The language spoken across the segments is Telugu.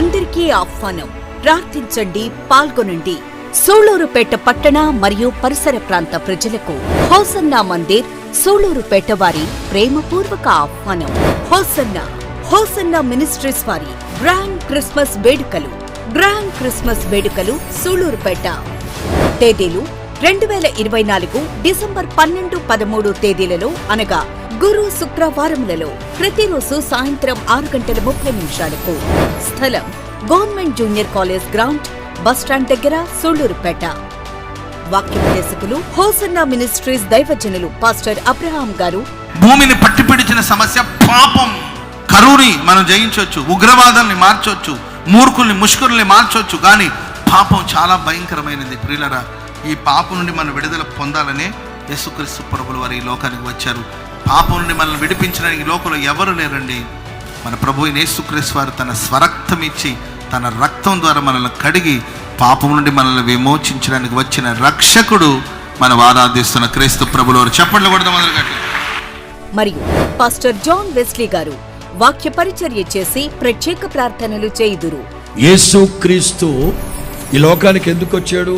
అందరికీ ఆహ్వానం. ప్రార్థించండి పాల్గొనండి. సోళూరుపేట పట్టణ మరియు పరిసర ప్రాంత ప్రజలకు హోసన్నా మందిర్ సోళూరుపేట వారి ప్రేమపూర్వక ఆహ్వానం. హోసన్నా హోసన్నా మినిస్ట్రీస్ వారి గ్రాండ్ క్రిస్మస్ వేడుకలు. గ్రాండ్ క్రిస్మస్ వేడుకలు సోళూరుపేట. తేదీలు రెండు వేల ఇరవై నాలుగు డిసెంబర్ పన్నెండు పదమూడు తేదీలలో అనగా గురు శుక్రవారములలో ప్రతిరోజు సాయంత్రం ఆరు గంటల ముప్పై నిమిషాలకు. స్థలం government junior college ground bus stand దగ్గర సూళ్ళూరుపేట వాక్యోపదేశకులు హోసన్న మినిస్ట్రీస్ దైవజనులు పాస్టర్ అబ్రహాం గారు. భూమిని పట్టి పిడిచిన సమస్య పాపం. కరువుని మనం జయించవచ్చు ఉగ్రవాదాన్ని మార్చవచ్చు మూర్ఖుల్ని ముష్కరుల్ని మార్చవచ్చు కానీ పాపం చాలా భయంకరమైనది ప్రియులరా. ఈ పాపం నుండి మనం విడుదల పొందాలనే యేసుక్రీస్తు ప్రభులు వారు ఈ లోకానికి వచ్చారు. పాపం నుండి మనల్ని విడిపించడానికి ఈ లోకంలో ఎవరు లేరండి? మన ప్రభు యేసుక్రీస్తు వారు తన స్వరక్తం ఇచ్చి తన రక్తం ద్వారా మనల్ని కడిగి పాపం నుండి మనల్ని విమోచించడానికి వచ్చిన రక్షకుడు మనం ఆరాధిస్తున్న క్రీస్తు ప్రభులు వారు చెప్పండి కూడా మొదలు కట్టి మరియు పాస్టర్ జాన్ వెస్లీ గారు వాక్య పరిచర్య చేసి ప్రత్యేక ప్రార్థనలు చేయుదురు. యేసుక్రీస్తు ఈ లోకానికి ఎందుకు వచ్చాడు?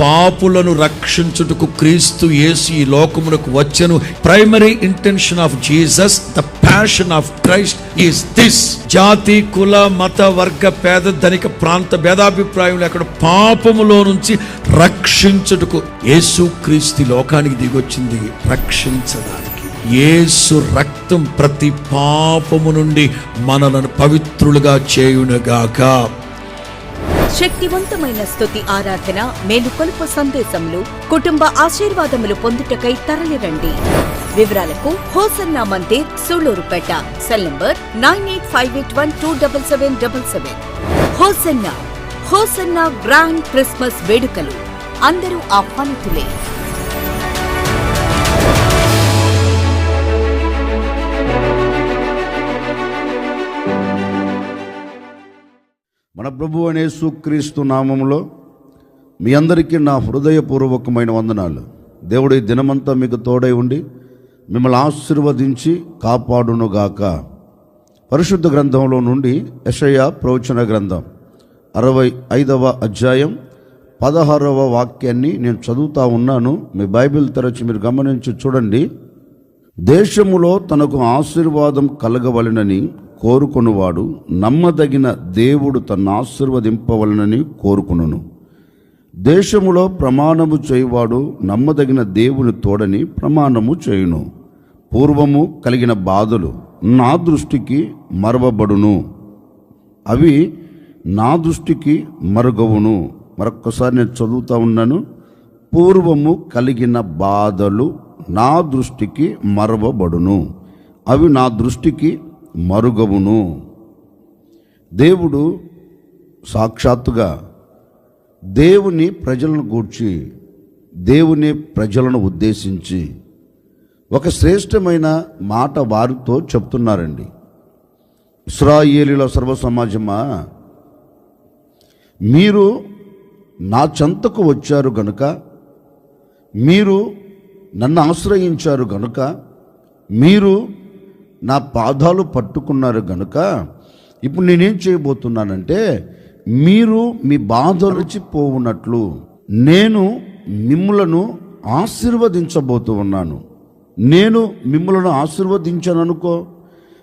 పాపులను రక్షించుటకు క్రీస్తు యేసు ఈ లోకమునకు వచ్చను. Primary intention of Jesus the passion of Christ is this జాతి కుల మత వర్గ పేద ధనిక ప్రాంత భేదాభిప్రాయం అక్కడ పాపములో నుంచి రక్షించుటకు యేసు క్రీస్తు లోకానికి దిగొచ్చింది. రక్షించడానికి యేసు రక్తం ప్రతి పాపము నుండి మనలను పవిత్రులుగా చేయునుగాక. శక్తివంతమైన స్తుతి ఆరాధన మేలుకొలుపు సందేశములు కుటుంబ ఆశీర్వాదములు పొందుటకై తరలిరండి. వివరాలకు Hosanna Mandir Sullurpeta cell number nine eight five eight one two double seven double seven. Hosanna Hosanna grand Christmas వేడుకలు. అందరూ ఆహ్వానితులే మన ప్రభు అనే సుక్రీస్తు నామంలో మీ అందరికీ నా హృదయపూర్వకమైన వందనాలు. దేవుడి దినమంతా మీకు తోడై ఉండి మిమ్మల్ని ఆశీర్వదించి కాపాడునుగాక. పరిశుద్ధ గ్రంథంలో నుండి యషయ ప్రవచన గ్రంథం అరవై ఐదవ అధ్యాయం పదహారవ వాక్యాన్ని నేను చదువుతా ఉన్నాను. మీ బైబిల్ తెరచి మీరు గమనించి చూడండి. దేశములో తనకు ఆశీర్వాదం కలగవలెనని కోరుకొనువాడు నమ్మదగిన దేవుడు తన ఆశీర్వదింపవలనని కోరుకును దేశములో ప్రమాణము చేయువాడు నమ్మదగిన దేవుని తోడని ప్రమాణము చేయును. పూర్వము కలిగిన బాధలు నా దృష్టికి మరవబడును. అవి నా దృష్టికి మరుగవును. మరొక్కసారి నేను చదువుతూ ఉన్నాను. పూర్వము కలిగిన బాధలు నా దృష్టికి మరవబడును. అవి నా దృష్టికి మరుగవును. దేవుడు సాక్షాత్తుగా దేవుని ప్రజలను గూర్చి దేవుని ప్రజలను ఉద్దేశించి ఒక శ్రేష్టమైన మాట వారితో చెప్తున్నారండి. ఇస్రాయేలీల సర్వ సమాజమా మీరు నా చెంతకు వచ్చారు గనుక మీరు నన్ను ఆశ్రయించారు గనుక మీరు నా పాదాలు పట్టుకున్నారు గనుక ఇప్పుడు నేనేం చేయబోతున్నానంటే మీరు మీ బాధలు పోవునట్లు నేను మిమ్ములను ఆశీర్వదించబోతూ ఉన్నాను. నేను మిమ్మలను ఆశీర్వదించాను అనుకో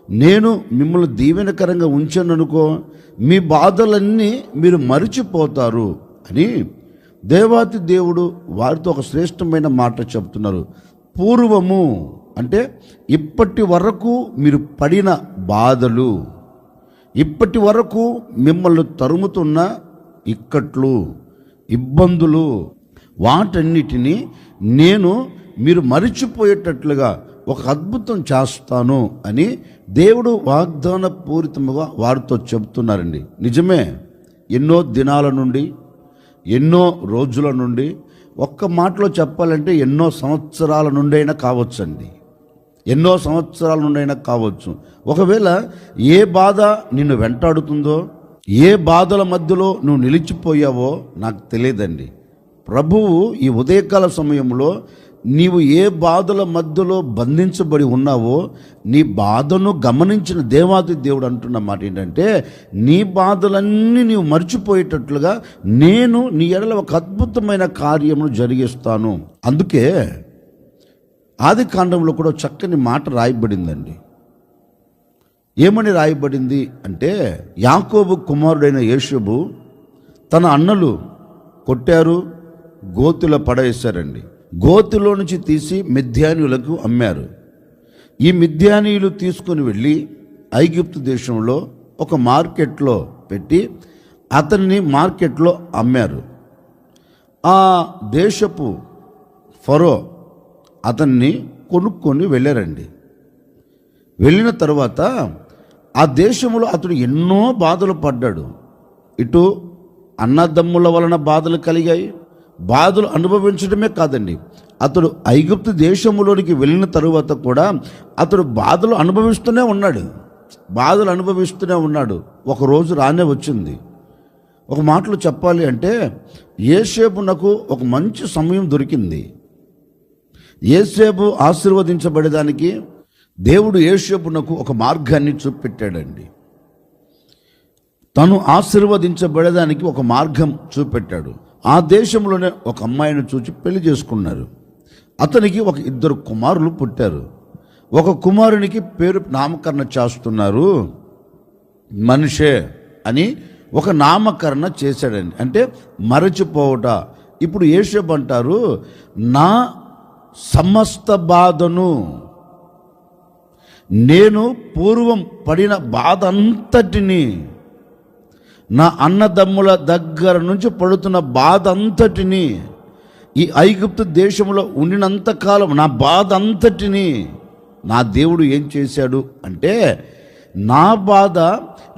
నేను మిమ్మల్ని దీవెనకరంగా ఉంచాను అనుకో మీ బాధలన్నీ మీరు మరిచిపోతారు అని దేవాతి దేవుడు వారితో ఒక శ్రేష్టమైన మాట చెప్తున్నారు. పూర్వము అంటే ఇప్పటి వరకు మీరు పడిన బాధలు ఇప్పటి వరకు మిమ్మల్ని తరుముతున్న ఇక్కట్లు ఇబ్బందులు వాటన్నిటినీ నేను మీరు మరిచిపోయేటట్లుగా ఒక అద్భుతం చేస్తాను అని దేవుడు వాగ్దాన పూరితముగా వారితో చెబుతున్నారండి. నిజమే ఎన్నో దినాల నుండి ఎన్నో రోజుల నుండి ఒక్క మాటలో చెప్పాలంటే ఎన్నో సంవత్సరాల నుండైనా కావచ్చండి. ఎన్నో సంవత్సరాల నుండైనా కావచ్చు. ఒకవేళ ఏ బాధ నిన్ను వెంటాడుతుందో ఏ బాధల మధ్యలో నువ్వు నిలిచిపోయావో నాకు తెలియదండి. ప్రభువు ఈ ఉదయకాల సమయంలో నీవు ఏ బాధల మధ్యలో బంధించబడి ఉన్నావో నీ బాధను గమనించిన దేవాది దేవుడు అంటున్న మాట ఏంటంటే నీ బాధలన్నీ నీవు మర్చిపోయేటట్లుగా నేను నీ ఎడల ఒక అద్భుతమైన కార్యమును జరిగిస్తాను. అందుకే ఆది కాండంలో కూడా చక్కని మాట రాయబడిందండి. ఏమని రాయబడింది అంటే యాకోబు కుమారుడైన యేషుబు తన అన్నలు కొట్టారు గోతుల పడేశారండి గోతులో నుంచి తీసి మిథ్యానీయులకు అమ్మారు. ఈ మిథ్యానీయులు తీసుకుని వెళ్ళి ఐగిప్తు దేశంలో ఒక మార్కెట్లో పెట్టి అతన్ని మార్కెట్లో అమ్మారు. ఆ దేశపు ఫరో అతన్ని కొనుక్కొని వెళ్ళారండి. వెళ్ళిన తర్వాత ఆ దేశంలో అతడు ఎన్నో బాధలు పడ్డాడు. ఇటు అన్నదమ్ముల వలన బాధలు కలిగాయి. బాధలు అనుభవించడమే కాదండి. అతడు ఐగుప్తు దేశంలోనికి వెళ్ళిన తరువాత కూడా అతడు బాధలు అనుభవిస్తూనే ఉన్నాడు. బాధలు అనుభవిస్తూనే ఉన్నాడు. ఒక రోజు రానే వచ్చింది. ఒక మాటలు చెప్పాలి అంటే ఏసేపునకు ఒక మంచి సమయం దొరికింది. ఏసేపు ఆశీర్వదించబడేదానికి దేవుడు ఏసేపునకు ఒక మార్గాన్ని చూపెట్టాడండి. తను ఆశీర్వదించబడేదానికి ఒక మార్గం చూపెట్టాడు. ఆ దేశంలోనే ఒక అమ్మాయిని చూచి పెళ్ళి చేసుకున్నారు. అతనికి ఒక ఇద్దరు కుమారులు పుట్టారు. ఒక కుమారునికి పేరు నామకరణ చేస్తున్నారు మనిషే అని ఒక నామకరణ చేశాడండి. అంటే మరచిపోవట. ఇప్పుడు ఏషబ్ అంటారు నా సమస్త బాధను నేను పూర్వం పడిన బాధ అంతటిని నా అన్నదమ్ముల దగ్గర నుంచి పడుతున్న బాధ అంతటిని ఈ ఐగుప్తు దేశంలో ఉండినంతకాలం నా బాధ అంతటిని నా దేవుడు ఏం చేశాడు అంటే నా బాధ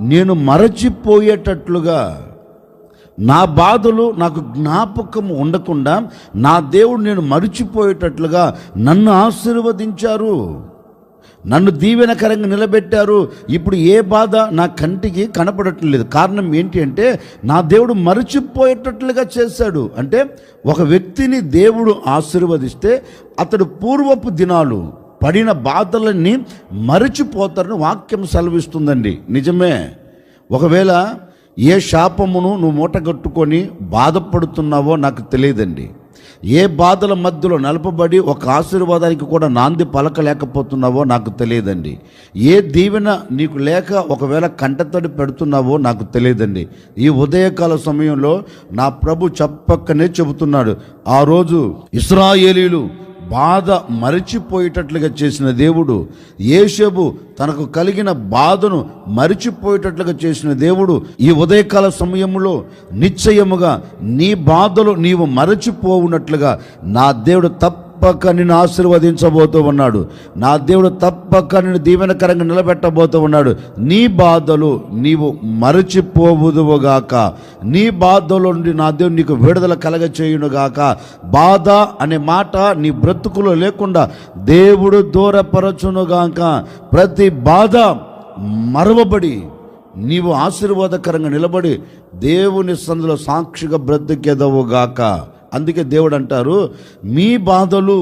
నేను మరచిపోయేటట్లుగా నా బాధలు నాకు జ్ఞాపకం ఉండకుండా నా దేవుడు నేను మరిచిపోయేటట్లుగా నన్ను ఆశీర్వదించారు. నన్ను దీవెనకరంగా నిలబెట్టారు. ఇప్పుడు ఏ బాధ నా కంటికి కనపడటం లేదు కారణం ఏంటి అంటే నా దేవుడు మరచిపోయేటట్లుగా చేశాడు. అంటే ఒక వ్యక్తిని దేవుడు ఆశీర్వదిస్తే అతడు పూర్వపు దినాలు పడిన బాధలన్నీ మరచిపోతారని వాక్యం సెలవిస్తుందండి. నిజమే. ఒకవేళ ఏ శాపమును నువ్వు మూటగట్టుకొని బాధపడుతున్నావో నాకు తెలియదండి. ఏ బాధల మధ్యలో నలపబడి ఒక ఆశీర్వాదానికి కూడా నాంది పలకలేకపోతున్నావో నాకు తెలియదండి. ఏ దీవెన నీకు లేక ఒకవేళ కంటతడి పెడుతున్నావో నాకు తెలియదండి. ఈ ఉదయకాల సమయంలో నా ప్రభు చెప్పక్కనే చెబుతున్నాడు. ఆ రోజు ఇస్రాయేలీలు బాధ మరిచిపోయేటట్లుగా చేసిన దేవుడు ఏషబు తనకు కలిగిన బాధను మరిచిపోయేటట్లుగా చేసిన దేవుడు ఈ ఉదయకాల సమయంలో నిశ్చయముగా నీ బాధలు నీవు మరచిపోవునట్లుగా నా దేవుడు తప్పక నిన్ను ఆశీర్వదించబోతూ ఉన్నాడు. నా దేవుడు తప్పక నిన్ను దీవెనకరంగా నిలబెట్టబోతూ ఉన్నాడు. నీ బాధలు నీవు మరచిపోవుదువుగాక. నీ బాధలో నుండి నా దేవుడు నీకు విడుదల కలగ చేయునుగాక బాధ అనే మాట నీ బ్రతుకులో లేకుండా దేవుడు దూరపరచునుగాక. ప్రతి బాధ మరవబడి నీవు ఆశీర్వాదకరంగా నిలబడి దేవుని సందులో సాక్షిగా బ్రతికెదవుగాక. అందుకే దేవుడు అంటారు మీ బాధలు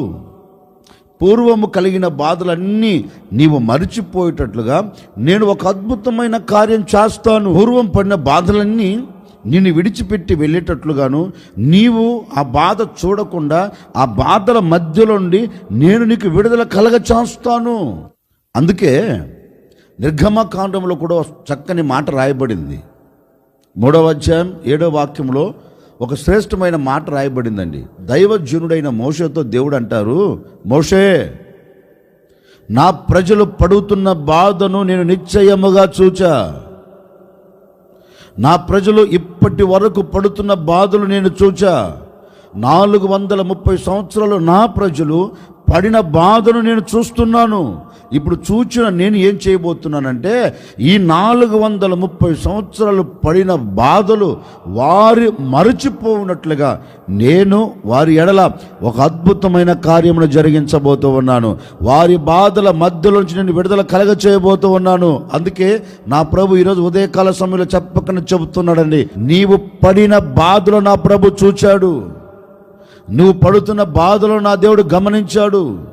పూర్వము కలిగిన బాధలన్నీ నీవు మరిచిపోయేటట్లుగా నేను ఒక అద్భుతమైన కార్యం చేస్తాను. పూర్వం పడిన బాధలన్నీ నిన్ను విడిచిపెట్టి వెళ్ళేటట్లుగాను నీవు ఆ బాధ చూడకుండా ఆ బాధల మధ్యలో నుండి నేను నీకు విడుదల కలగ చేస్తాను. అందుకే నిర్గమకాండంలో కూడా చక్కని మాట రాయబడింది. మూడవ అధ్యాయం ఏడవ వాక్యంలో ఒక శ్రేష్టమైన మాట రాయబడిందండి. దైవజనుడైన మోషతో దేవుడు అంటారు మోషే నా ప్రజలు పడుతున్న బాధను నేను నిశ్చయముగా చూచా. నా ప్రజలు ఇప్పటి వరకు పడుతున్న బాధలు నేను చూచా. నాలుగు వందల ముప్పై సంవత్సరాలు నా ప్రజలు పడిన బాధను నేను చూస్తున్నాను. ఇప్పుడు చూచిన నేను ఏం చేయబోతున్నానంటే ఈ నాలుగు వందల ముప్పై సంవత్సరాలు పడిన బాధలు వారి మరచిపోనట్లుగా నేను వారి ఎడల ఒక అద్భుతమైన కార్యమును జరిగించబోతూ ఉన్నాను. వారి బాధల మధ్యలోంచి నేను విడుదల కలగ చేయబోతూ ఉన్నాను. అందుకే నా ప్రభు ఈరోజు ఉదయకాల సమయంలో చెప్పకనే చెబుతున్నాడండి నీవు పడిన బాధలు నా ప్రభు చూచాడు. నువ్వు పడుతున్న బాధలు నా దేవుడు గమనించాడు.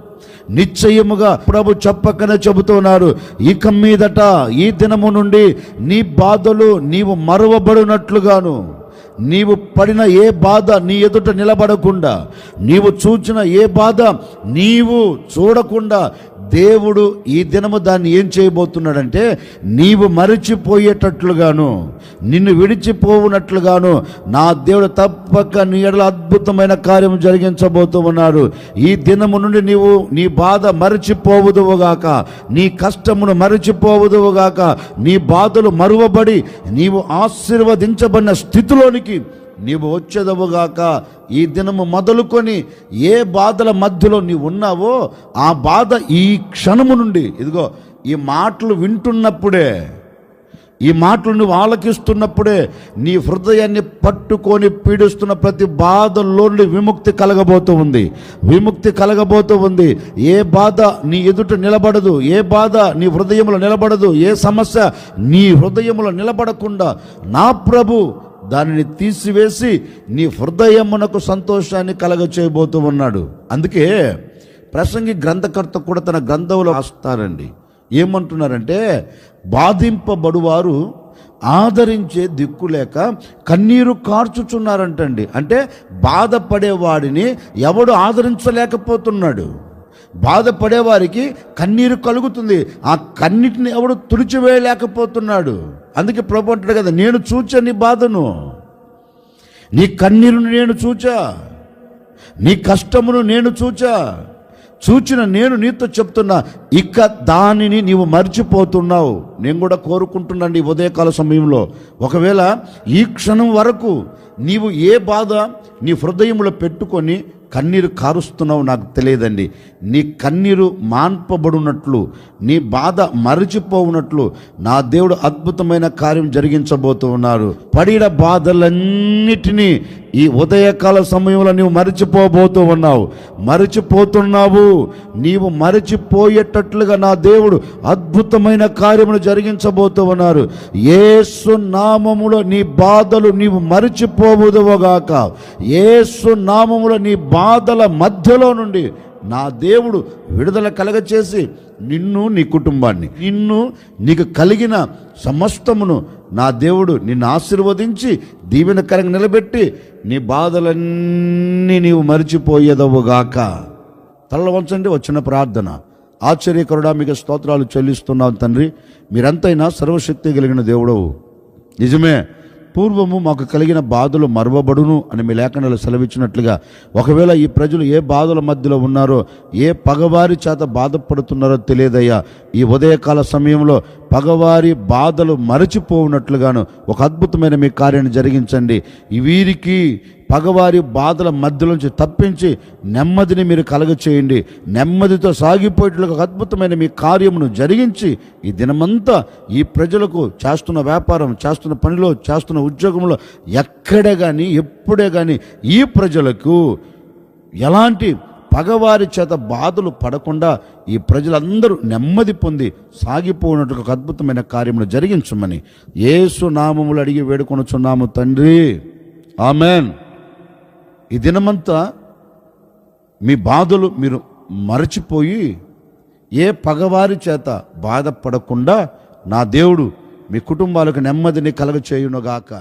నిశ్చయముగా ప్రభు చెప్పకనే చెబుతున్నారు ఇక మీదట ఈ దినము నుండి నీ బాధలు నీవు మరువబడినట్లుగాను నీవు పడిన ఏ బాధ నీ ఎదుట నిలబడకుండా నీవు చూచిన ఏ బాధ నీవు చూడకుండా దేవుడు ఈ దినము దాన్ని ఏం చేయబోతున్నాడంటే నీవు మరిచిపోయేటట్లుగాను నిన్ను విడిచిపోవునట్లుగాను నా దేవుడు తప్పక నీ ఎడల అద్భుతమైన కార్యం జరిగించబోతూ ఉన్నాడు. ఈ దినము నుండి నీవు నీ బాధ మరచిపోవుదువుగాక నీ కష్టమును మరచిపోవుదువుగాక నీ బాధలు మరువబడి నీవు ఆశీర్వదించబడిన స్థితిలోనికి నీవు వచ్చేదవుగాక ఈ దినము మొదలుకొని ఏ బాధల మధ్యలో నీవు ఉన్నావో ఆ బాధ ఈ క్షణము నుండి. ఇదిగో ఈ మాటలు వింటున్నప్పుడే ఈ మాటలు నువ్వు ఆలకిస్తున్నప్పుడే నీ హృదయాన్ని పట్టుకొని పీడిస్తున్న ప్రతి బాధలోని విముక్తి కలగబోతూ ఉంది. విముక్తి కలగబోతూ ఉంది. ఏ బాధ నీ ఎదుట నిలబడదు ఏ బాధ నీ హృదయంలో నిలబడదు ఏ సమస్య నీ హృదయంలో నిలబడకుండా నా ప్రభు దానిని తీసివేసి నీ హృదయమునకు సంతోషాన్ని కలగ చేయబోతూ ఉన్నాడు. అందుకే ప్రసంగి గ్రంథకర్త కూడా తన గ్రంథంలో రాస్తారండి. ఏమంటున్నారంటే బాధింపబడువారు ఆదరించే దిక్కు లేక కన్నీరు కార్చుచున్నారంటండి. అంటే బాధపడేవాడిని ఎవడు ఆదరించలేకపోతున్నాడు. బాధపడేవారికి కన్నీరు కలుగుతుంది. ఆ కన్నిటిని ఎవడు తుడిచివేయలేకపోతున్నాడు. అందుకే ప్రభు అంటాడు కదా నేను చూచా నీ బాధను. నీ కన్నీరును నేను చూచా. నీ కష్టమును నేను చూచా. చూచిన నేను నీతో చెప్తున్నా. ఇక దానిని నీవు మర్చిపోతున్నావు. నేను కూడా కోరుకుంటున్నాను ఈ ఉదయకాల సమయంలో. ఒకవేళ ఈ క్షణం వరకు నీవు ఏ బాధ నీ హృదయంలో పెట్టుకొని కన్నీరు కారుస్తున్నావు నాకు తెలియదండి. నీ కన్నీరు మాన్పబడినట్లు నీ బాధ మరచిపోవునట్లు నా దేవుడు అద్భుతమైన కార్యం జరిగించబోతూ ఉన్నారు పడిన బాధలన్నిటినీ ఈ ఉదయకాల సమయంలో నీవు మరచిపోబోతూ ఉన్నావు. మరచిపోతున్నావు. నీవు మరచిపోయేటట్లుగా నా దేవుడు అద్భుతమైన కార్యములు జరిగించబోతూ ఉన్నారు. ఏసు నామములో నీ బాధలు నీవు మరచిపోవుదువుగాక. ఏసు నామములో నీ బాధల మధ్యలో నుండి నా దేవుడు విడుదల కలగచేసి నిన్ను నీ కుటుంబాన్ని నిన్ను నీకు కలిగిన సమస్తమును నా దేవుడు నిన్ను ఆశీర్వదించి దీవెనకరంగా నిలబెట్టి నీ బాధలన్నీ నీవు మరిచిపోయేదవుగాక. తల వంచండి వచ్చిన ప్రార్థన. ఆశ్చర్యకరుడా మీకు స్తోత్రాలు చెల్లిస్తున్నాం తండ్రి. మీరంతైనా సర్వశక్తి కలిగిన దేవుడవు. నిజమే పూర్వము మాకు కలిగిన బాధలు మరవబడును అని మీ లేఖనాలు సెలవిచ్చినట్లుగా ఒకవేళ ఈ ప్రజలు ఏ బాధల మధ్యలో ఉన్నారో ఏ పగవారి చేత బాధపడుతున్నారో తెలియదయ్యా. ఈ ఉదయకాల సమయంలో పగవారి బాధలు మరచిపోవునట్లుగాను ఒక అద్భుతమైన మీ కార్యాన్ని జరిగించండి. వీరికి పగవారి బాధల మధ్యలోంచి తప్పించి నెమ్మదిని మీరు కలగ చేయండి నెమ్మదితో సాగిపోయేట్లుగా ఒక అద్భుతమైన మీ కార్యమును జరిగించి ఈ దినమంతా ఈ ప్రజలకు చేస్తున్న వ్యాపారం చేస్తున్న పనిలో చేస్తున్న ఉద్యోగంలో ఎక్కడే కానీ ఎప్పుడే కానీ ఈ ప్రజలకు ఎలాంటి పగవారి చేత బాధలు పడకుండా ఈ ప్రజలందరూ నెమ్మది పొంది సాగిపోయినట్టు ఒక అద్భుతమైన కార్యములు జరిగించమని ఏసు నామములు అడిగి వేడుకొనుచున్నాము తండ్రి. ఆమెన్. ఈ దినమంతా మీ బాధలు మీరు మరచిపోయి ఏ పగవారి చేత బాధపడకుండా నా దేవుడు మీ కుటుంబాలకు నెమ్మదిని కలగచేయునుగాక.